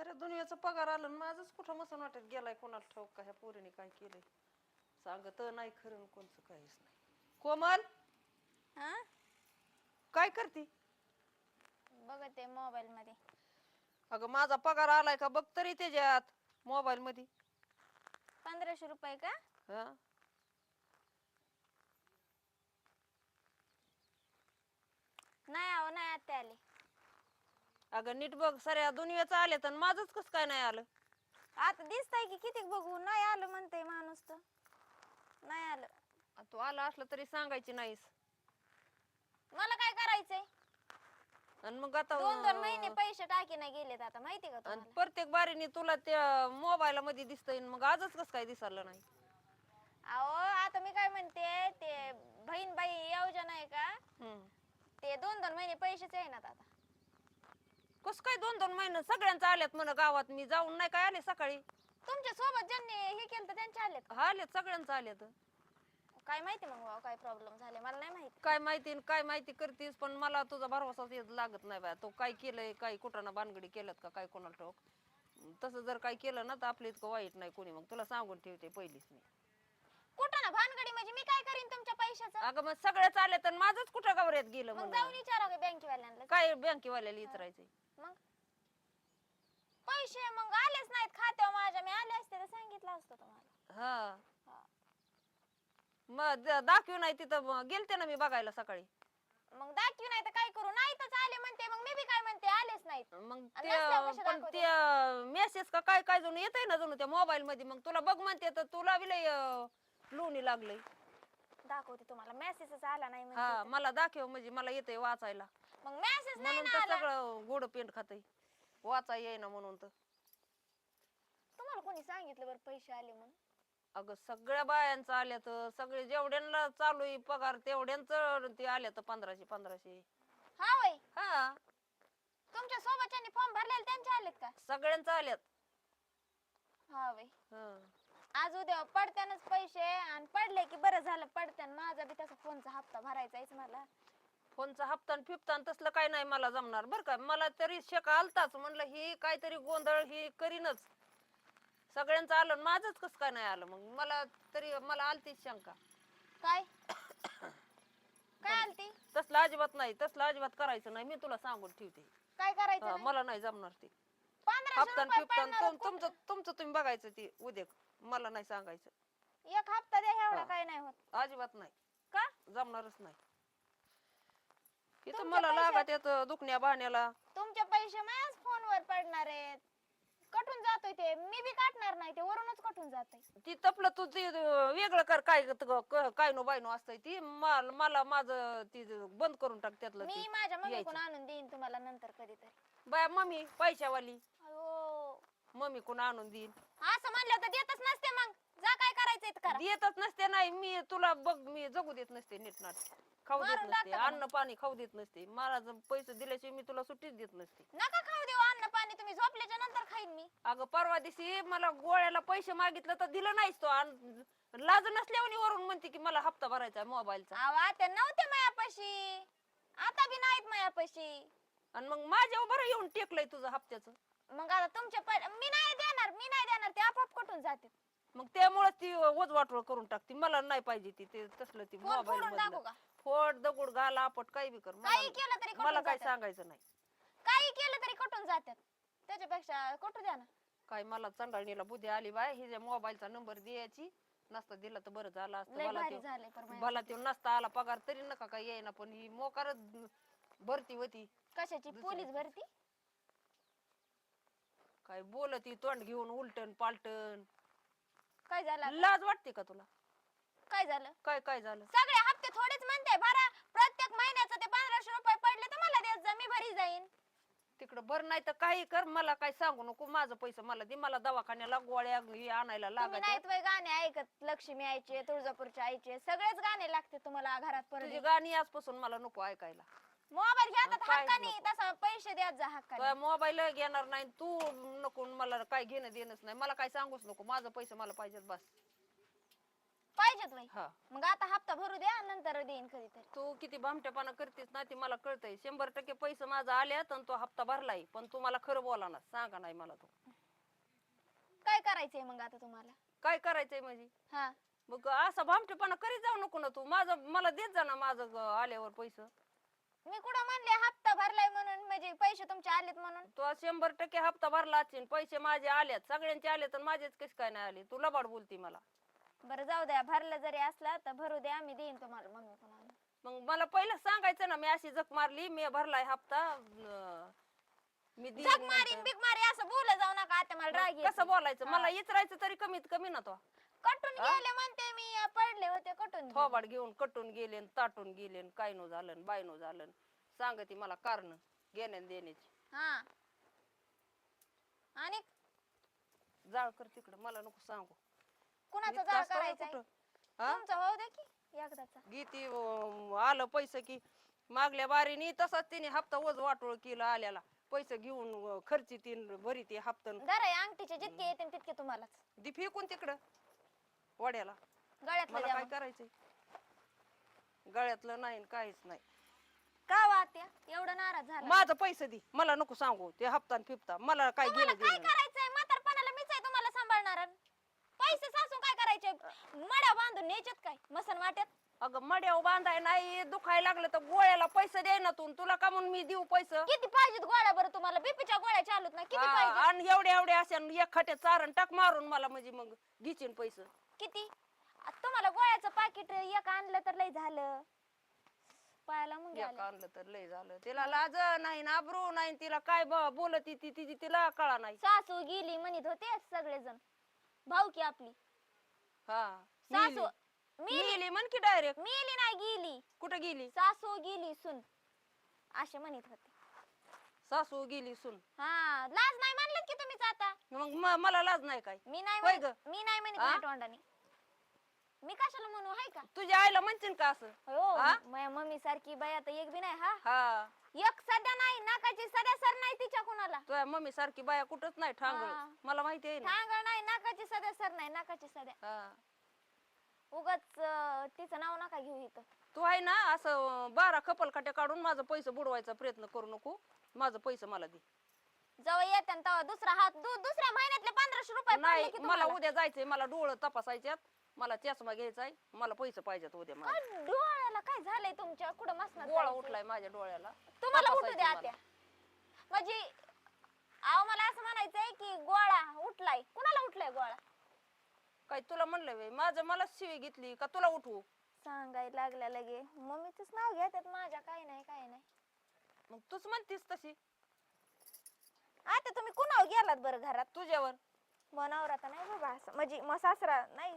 Sir दुनियाचा पगार आला आणि माझंच कुठं मसन वाटत गेलाय कोणाला ठाऊक का? ह्या पोरीने काय केलंय? सांगत नाही खरं आणि कोणचं काहीच नाही. कोमल? हा? काय करती? बघते मोबाईल मध्ये अगं माझा पगार आलाय का? बघ तरी त्याच्यात मोबाईल मध्ये पंधराशे रुपये का? हा नाही आहो नाही आत्या आले अगं नीट बघ सऱ्या दुनियाचं आले तर माझंच कसं काय नाही आलं? आता दिसतंय की किती बघू? नाही आलं म्हणते माणूस तर. नाही आलं. आ, तू आला असलं तरी सांगायची नाहीस. मला काय करायचंय? आणि मग आता दोन दोन महिने पैसे टाकी नाही गेलेत आता? माहिती का आणि तुम्हाला? प्रत्येक बारीने तुला त्या मोबाईल मध्ये दिसतंय आणि मग आजच कसं काय दिसायला नाही? अहो आता मी काय म्हणते ते बहीणबाई योजना आहे का? हम्म. ते दोन दोन महिने पैसेच येणार आता. कसं काय दोन दोन महिने सगळ्यांचं आल्यात म्हण गावात? मी जाऊन नाही काय आले सकाळी? तुमच्यासोबत ज्यांनी हे केलं तर त्यांचे आलेत आलेत सगळ्यांचं आल्यात काय माहिती मग भाऊ काय प्रॉब्लेम झाले? मला नाही माहिती. काय माहिती न काय माहिती करतीस पण मला तुझा भरवसा येत लागत नाही बाय. तो काय केलंय काय कुठं बानगडी केल्यात का काय कोणाला ठोक तसं जर काय केलं ना तर आपलं इतकं वाईट नाही कोणी मग. तुला सांगून ठेवते पहिलीच मी. कुठं ना भानगडी? म्हणजे मी काय करीन तुमच्या पैशाचं? अगं मग सगळ्याच आले तर माझंच कुठं गवऱ्यात गेलं मग म्हणून जाऊन विचारा बँकेवाल्यांना काय बँकेवाल्याला विचारायचंय? मग? पैसे मग आलेच नाहीत खात्यावर माझ्या. मी आले असते तर सांगितलं असतं तुम्हाला. हा. हा. मग द- दाखव नाही तिथं मग. गेलते ना मी बघायला सकाळी. मग दाखवी नाही तर काय करू? नाही तर आले म्हणते. मग मी बी काय म्हणते? आलेच नाहीत. मग आणि ते नसल्यावर कशा पण दाखवते? ते मेसेज का काय काय जणू येतंय ना जणू त्या मोबाईल मध्ये? मग तुला बघ म्हणते तर तुला बी लय अं, लोणी लागलंय. दाखवते तुम्हाला. मेसेजच आला नाही हा मला दाखव म्हणजे मला येतंय वाचायला. मग मेसेज नाही म्हणून ना तर आला. सगळं गोड पेंट खातय. वाचा येईना म्हणून तर. तुम्हाला कोणी सांगितलं बरं पैसे आले म्हणून? अगं सगळ्या बायांचं आल्यात सगळे जेवढ्यांना चालू आहे पगार तेवढ्यांच ते आल्यात पंधराशे पंधराशे. हा वय? हा. तुमच्या सोबतच्यांनी फॉर्म भरलेले त्यांचे आलेत का? सगळ्यांचं आल्यात. हा वय. हा. आज उद्या पडत्यानच पैसे आणि पडले की बरं झालं पडत्यान. माझा बी तसा फोनचा हप्ता भरायचाच मला. फोनचा हप्ता आणि फिप्ता आणि तसलं काय नाही मला जमणार. बरं का? मला तरी शेका आलताच. म्हणलं ही काहीतरी गोंधळ ही करीनच. सगळ्यांचं आलं आणि माझंच कसं काय नाही आलं मग? मला तरी मला आलतीच शंका. काय? काय आलती? तसलं अजिबात नाही. तसलं अजिबात करायचं नाही. मी तुला सांगून ठेवते. काय करायचं हा, नाही? मला नाही जमणार ते. पंधराशे हप्ता आणि रुपये फिप्ता आणि पडणार तुम- तुमचं तुमचं तुम्ही बघायचं ती उद्या. मला नाही सांगायचं. एक हप्ता द्या एवढा हा. काय नाही होत. अजिबात नाही. का? जमणारच नाही. इथं तुमच्या मला पैशात- लागत येत दुखण्या बहाण्याला तुमचे पैसे माझ्याच फोनवर पडणार आहेत. कटून जातोय ते. मी बी काटणार नाही ते वरूनच कटून जातोय. ती तपलं तू ते वेगळं कर काय ग- क- काय नो बाय नो असतंय ती. मला मला माझं ती बंद करून टाक त्यातलं मी ते. माझ्या मम्मीकडून यायचं. आणून देईन तुम्हाला नंतर कधीतरी. Bye mummy पैशावाली. मम्मी कोण आणून देईन. असं म्हणलं तर देतच नसते मग. जा काय करायचंय ते करा. देतच नसते नाही मी तुला बघ मी जगू देत नसते नीटनाट. खाऊ देत मारून नसते. टाकता अन्न पाणी खाऊ देत नसते. मला जर पैसे दिल्याशिवाय मी तुला सुट्टीच देत नसते. नका खाऊ देऊ अन्न पाणी तुम्ही झोपल्याच्या नंतर खाईन मी. अगं परवा दिवशी मला गोळ्याला पैसे मागितलं तर दिलं नाहीस तो. लाज नसल्यावर वरून म्हणते की मला हप्ता भरायचा मोबाईलचा. आवा ते नव्हते मायापाशी. आता बी नाहीत मायापाशी. आणि मग माझ्या बरं येऊन टेकलंय तुझं हप्त्याचं. मग आता तुमचे पै- मी नाही देणार मी नाही देणार ते आपोआप कटून जाते मग त्यामुळे ती वजवाटवळ करून टाकते. मला नाही पाहिजे ती ते तसलं ती फोन मोबाईल फोडून टाकू का? फोड दगड घाल आपट काही बी कर. मला- काही केलं तरी कटून मला काय. सांगायचं नाही. काही केलं तरी कटून जातात त्याच्यापेक्षा कटू द्या ना. काय मला चंडाळणीला बुद्धी आली बाय हिच्या मोबाईलचा नंबर द्यायची नसता दिला तर बरं झालं असतं. लय मला भारी माया. मला ते नसता आला पगार तरी नका काय येईना पण ही मोकारच भरती होती. कशाची? पोलीस भरती? काय बोलती तोंड घेऊन उलटन पालटन. काय झालं? लाज वाटते का तुला? काय झालं? काय काय झालं? सगळे हप्ते थोडेच म्हणते भरा प्रत्येक महिन्याचं ते पंधराशे रुपये पडले तर मला देत जा मी भरी जाईन. तिकडं भर नाही तर काही कर मला काय सांगू नको माझं पैसे मला दे मला दवाखान्याला गोळ्या हे आणायला तुम्ही लागत नाहीत वय गाणे ऐकत लक्ष्मी आईचे तुळजापूरचे आईचे सगळेच गाणे लागते तुम्हाला घरात तुझी परत. गाणी आजपासून मला नको ऐकायला. मोबाईल घ्या हक्काने. तसा पैसे द्यात जा हक्काने. मोबाईल घेणार नाही तू नको मला काय घेणं देणंच नाही. मला काय सांगूच नको. माझं पैसे मला पाहिजेत बस. पाहिजेत बाई. हा. मग आता हप्ता भरू द्या नंतर देईन कधीतरी. तू किती भामटेपणा करतेस ना ते मला कळतंय. शंभर टक्के पैसे माझा आल्यात आणि तो हप्ता भरलाय. पण तू मला खरं बोला ना सांगा नाही मला तू. काय करायचंय मग आता तुम्हाला? काय करायचंय म्हणजे हा. मग असा भामटेपणा करीत जाऊ नको ना तू. माझं मला देत जा ना माझं ग- आल्यावर पैसे. मी कुठं म्हणले हप्ता भरलाय म्हणून म्हणजे पैसे तुमचे आलेत म्हणून तू शंभर टक्के हप्ता भरला असेल पैसे माझे आलेत सगळ्यांचे आले तर माझेच कसे काय नाही आले तू लबाड बोलती मला बरं जाऊ द्या भरला जरी असला तर भरू द्या मी देईन तुम्हाला मम्मी पण आणून. मग मला पहिलं सांगायचं ना मी अशी जक मारली मी भरलाय हप्ता अं, मी झक मारीन नंतर. बिग मारी असं बोल जाऊ नका आता मला राग कसं. बोलायचं. मला इचरायचं तरी कमीत कमी ना तो कटून? गेले म्हणते मी अं, पडले होते कटून गेले. थोबाड घेऊन कटून गेले न ताटून गेले न काय नो झालं न बाय नो झालं न. सांगती मला कारण घेण्या देण्याची हा आणि जाळ कर तिकडं मला नको सांगू कुणाचा इतकं जाळ असतं करायचा कुठं? हा? तुमचा होऊ द्या की एकदाचा गीती अं, आलं पैसे की मागल्या बारीनी तसाच तिने हप्ता वज वाटोळ केलं आल्याला पैसे घेऊन अं, खर्ची तीन भरी ती हप्ता जरा या अंगठीचे जितके येते तितके तुम्हालाच दी फेकून तिकडं वड्याला. गळ्यातलं मला द्या काय मग. करायचंय? गळ्यातलं नाही न काहीच नाही. का वात्या एवढं नाराज झाला. माझं पैसे दे. मला नको सांगू. ते हप्ता न फिप्ता. मला काय तुम्हाला गेलं काय देणं? नाही. करायचंय? म्हातारपणाला मीच आहे तुम्हाला सांभाळणार पैसे सासून काय करायचे? मड्या बांधून न्यायच्यात काय? मसन वाट्यात? अगं मड्याव बांधाय नाही दुखायला लागलं तर गोळ्याला पैसे दे ना तू तुला का म्हणून मी देऊ पैसे? किती पाहिजेत गोळ्या बरं तुम्हाला? बीपीच्या गोळ्या चालूत ना किती पाहिजे आणि एवढे एवढे असे एक खाट्यात चारण टाक मारून मला म्हणजे मग घिचीन पैसे. किती? आ, तुम्हाला गोळ्याचं पाकिट एक आणलं तर लय झालं. पायाला मुंग्या एक आल्या. आणलं तर लय झालं. तिला लाज नाही ना अब्रू नाही तिला काय ब- बोलत ती ती- तिची तिला कळा नाही. सासू गेली म्हणत होते सगळेजण. भाऊ की आपली. हा सासू गेली. मिली. गेली म्हण की डायरेक्ट मिली नाही गेली. कुठं गेली? सासू गेली सुन. असे म्हणत होते. सासू गेली सुन हा लाज नाही म्हणलं की तुम्हीच आता? मग म- मला लाज नाही काय? मी नाही होय म्हणत मी नाही म्हणत? माझ्या तोंडाने. मी कशाला म्हणू हाय का? तुझ्या आईला म्हणशील का असं? हो हा? माझ्या मम्मी सारखी बाई आता एक बी नाही हा? हा. एक सध्या नाही नाकाची सध्या सर नाही तिच्या कुणाला. तुझ्या मम्मी सारखी बाया कुठंच नाही हा. ठांगळ मला माहिती आहे ना. ठांगळ नाही नाकाची सध्या सर नाही नाकाची सध्या. हा. उगाच अं, तिचं नाव नका घेऊ इथं. तू आहे ना असं बारा कपल काट्या काढून माझं पैसे बुडवायचा प्रयत्न करू नको. माझं पैसे मला दे. जेव्हा येते न तेव्हा दुसरा हात दु- दुसऱ्या महिन्यातले पंधराशे रुपये पडले नाही की मला तुम्हाला उद्या जायचंय मला डोळं तपासायच्यात. मला चष्मा घ्यायचाय मला पैसे पाहिजेत उद्या मला. काय डोळ्याला काय झालंय तुमच्या? कुठं मसणार गोळा? उठलाय माझ्या डोळ्याला. तुम्हाला उठू द्या मला. आत्या. म्हणजे अहो मला असं म्हणायचंय की गोळा उठलाय. कुणाला उठलाय गोळा? काय तुला म्हणलं वे माझं मला शिवी घेतली का तुला उठवू? सांगायला लागल्या लगे. मम्मीच नाव घेतात माझ्या काय नाही काय नाही. मग तूच म्हणतीस तशी. आता तुम्ही कुणावर गेलात बरं घरात? तुझ्यावर. मनावर आता नाही बाबा असं. म्हणजे मग सासरा नाही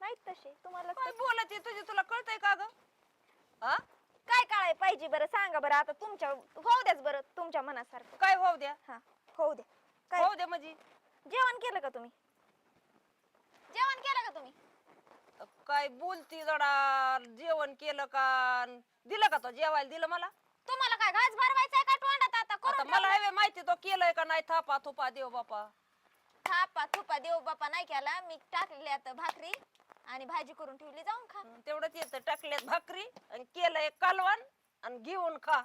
नाहीत तसे. तुम्हाला काय बोलत तुझी? तुला कळतंय का ग? हा काय काय पाहिजे बरं? सांगा बरं. आता तुमच्या होऊ द्याच बरं तुमच्या मनासारखं. काय होऊ द्या? हा होऊ द्या. काय? होऊ द्या म्हणजे. जेवण केलं का तुम्ही? जेवण केलं का तुम्ही? काय बोलती जडा जेवण केलं का? दिलं का तो जेवायला? दिलं मला? तुम्हाला काय घास भरवायचंय का तोंडात आता? आता करून मला हवे माहिती तो केलंय का नाही? थापा थुपा देव बापा. थापा थुपा देव बापा नाही केला. मी टाकले आता भाकरी आणि भाजी करून ठेवली. जाऊन खा. तेवढंच येतं. टाकल्यात भाकरी आणि केलंय कालवण आणि घेऊन खा.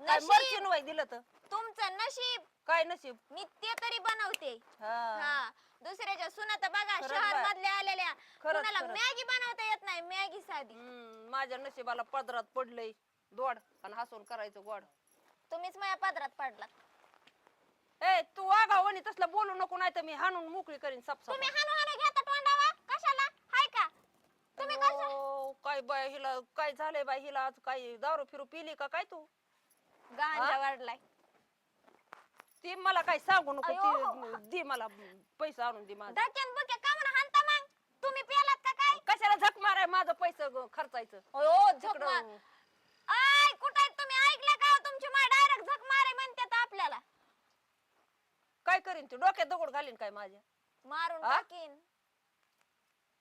काय नशीब! मरशीन वय दिलं तर. तुमचं नशीब! काय नशीब? मी ते तरी बनवते. हा. हा. दुसऱ्याच्या सुना तर बघा खरंच शहर बाय. मधल्या आलेल्या. खरंच, कुणाला खरंच. मॅगी बनवता येत नाही मॅगी साधी. हम्म, माझ्या नशिबाला पदरात पडलंय. दोड आणि हसून करायचं गोड. तुम्हीच माझ्या पदरात पडला ए तू वागावणी तसलं बोलू नको नाही तर मी हाणून मोकळी करीन सापसाप तुम्ही हाणू हाणू घेता तोंडावा कशाला? हाय का? तुम्ही ओ, काय बाय हिला काय झालंय बाय हिला आज काय दारू फिरू पिली का? काय तू? गांजा? वाढलाय. ती मला काय सांगू नको अयो. ती दे मला पैसा आणून दे माझा. धक्क्यान बुक्या का म्हणून हाणता मग? तुम्ही पेलात का काय? कशाला झक माराय माझं पैसे ग- खर्चायचं? ओ झक तिकडं मार. आय कुठे आहेत तुम्ही? ऐकलं का हो? तुमची? माय डायरेक्ट झक मारे म्हणतात आपल्याला. काय करीन ती? डोक्यात दगड घालीन काय माझ्या? मारून हा? टाकीन.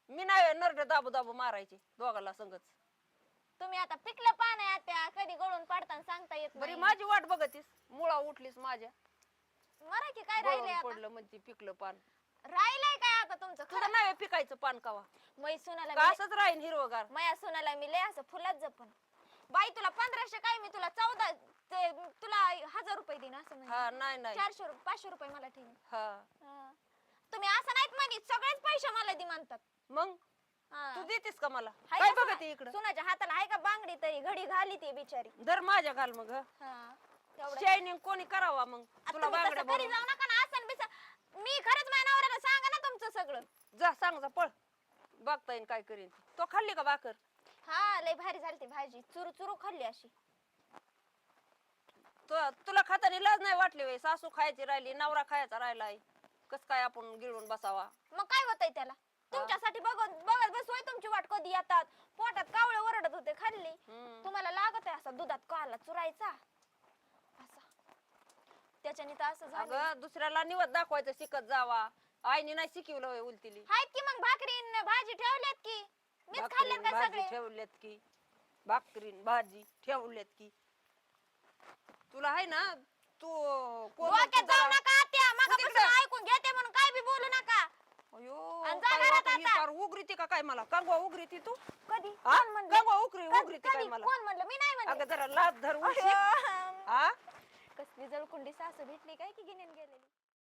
मी नाही नरड दाबू दाबू मारायची दोघाला संगच. तुम्ही आता पिकलं पान आहे आता. कधी गळून पडताना सांगता येत बरी नाही. माझी वाट बघतीस? मुळा उठलीस माझ्या. मरा की काय राहिले गळून आता? पडलं म्हणजे पिकलं पान. राहिलंय काय आता तुमचं तुझं खरं? नाही पिकायचं पान कवा? मै सुनाला का असंच राहीन हिरवगार? माया सुनाला मी लय असं फुलात जपन. बाई तुला पंधराशे काय मी तुला चौदा ते तुला हजार रुपये देईन असं हा नाही नाही. चारशे रुपये पाचशे रुपये मला हा. हा. तुम्ही असं नाहीत म्हणत सगळेच पैसे मला दे म्हणतात. मग? हा. तू देतेस का मला? हाय काय का बघत सुना- इकडं? सुनाच्या हाताला आहे का बांगडी तरी? घडी घाली ती बिचारी. दर माझ्या घाल मग हा. तेवढं. शायनिंग कोणी करावा मग? आता तुला तुम्ही तसं बांगड्या घरी भरून. जाऊ नका ना असं बिसा मी खरंच माझ्या नवऱ्याला सांगा ना तुमचं सगळं. जा सांग जा पळ. बघता येईन काय करीन ती. तो खाल्ली का भाकर? हा लय भारी झाली ती भाजी. चुरू चुरू खाल्ली अशी. तु- तुला खाताना लाज नाही वाटली वे सासू खायची राहिली नवरा खायचा राहिलाय. कस काय आपण गिळून बसावा? मग काय होतंय त्याला तुमच्यासाठी बघत बघत बसवय तुमची वाट कधी येतात पोटात कावळे ओरडत होते खाल्ली हम्म. तुम्हाला लागत आहे असा दुधात काला चुरायचा असा असं झालं अगं दुसऱ्याला निवत दाखवायचं शिकत जावा. आईने नाही शिकवलं होय उलतीली आहेत की मग भाकरी न भाजी ठेवल्यात की? मीच खाल्ल्यात का भाजी सगळे? ठेवल्यात की? भाकरीन भाजी ठेवल्यात की? तुला आहे ना तू कोमल डोक्यात तू जाऊ नका आत्या. मागापासून तिकडं. ऐकून घेते म्हणून काय बी बोलू नका. अयो आणि जा काय घरात आता ही आता. फार उघडीती का काय मला? कांगवा उघडीती तू? कधी? हा? कोण म्हणलं? कांगवा उघडी कधी- उघडीती काय कधी? मला? कोण म्हणलं? मी नाही अगं म्हणले जरा धर. अय्यो. हा? कसली जळकुंडी सासू भेटली काय की गिन्यान गेलेली?